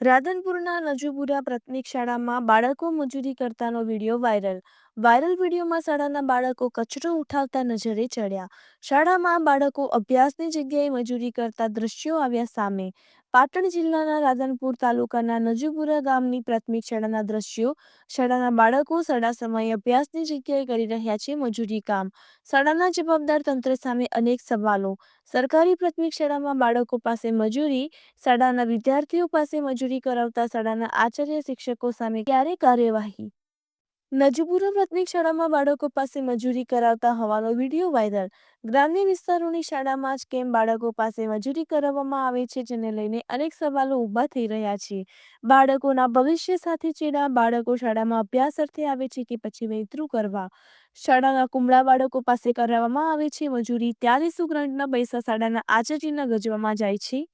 રાધનપુરના નજુપુરા પ્રાથમિક શાળામાં બાળકો મજૂરી કરતાનો વીડિયો વાયરલ વાયરલ વિડીયોમાં શાળાના બાળકો કચરો ઉઠાવતા નજરે ચડ્યા. શાળામાં બાળકો અભ્યાસની જગ્યાએ મજૂરી કરતા દ્રશ્યો આવ્યા સામે. પાટણ જિલ્લાના રાધનપુર તાલુકાના નજુપુરા ગામની પ્રાથમિક શાળાના દ્રશ્યો. શાળાના બાળકો શાળા સમયે અભ્યાસની જગ્યાએ કરી રહ્યા છે મજૂરી કામ. શાળાના જવાબદાર તંત્ર સામે અનેક સવાલો. સરકારી પ્રાથમિક શાળામાં બાળકો પાસે મજૂરી, શાળાના વિદ્યાર્થીઓ પાસે મજૂરી કરાવતા શાળાના આચાર્ય શિક્ષકો સામે ક્યારે કાર્યવાહી? નજુપુરા પ્રાથમિક શાળામાં બાળકો પાસે મજૂરી કરાવતા હોવાનો વીડિયો વાયરલ. ગ્રામ્ય વિસ્તારોની શાળામાં જ કેમ બાળકો પાસે મજૂરી કરાવવામાં આવે છે જેને લઈને અનેક સવાલો ઊભા થઈ રહ્યા છે. બાળકોના ભવિષ્ય સાથે ચેડા બાળકો શાળામાં અભ્યાસ અર્થે આવે છે કે પછી વૈતરું કરવા. શાળાના કુમળા બાળકો પાસે કરાવવામાં આવે છે મજૂરી ત્યારે શું ગ્રાન્ટના પૈસા શાળાના આચાર્યના ગજવામાં જાય છે?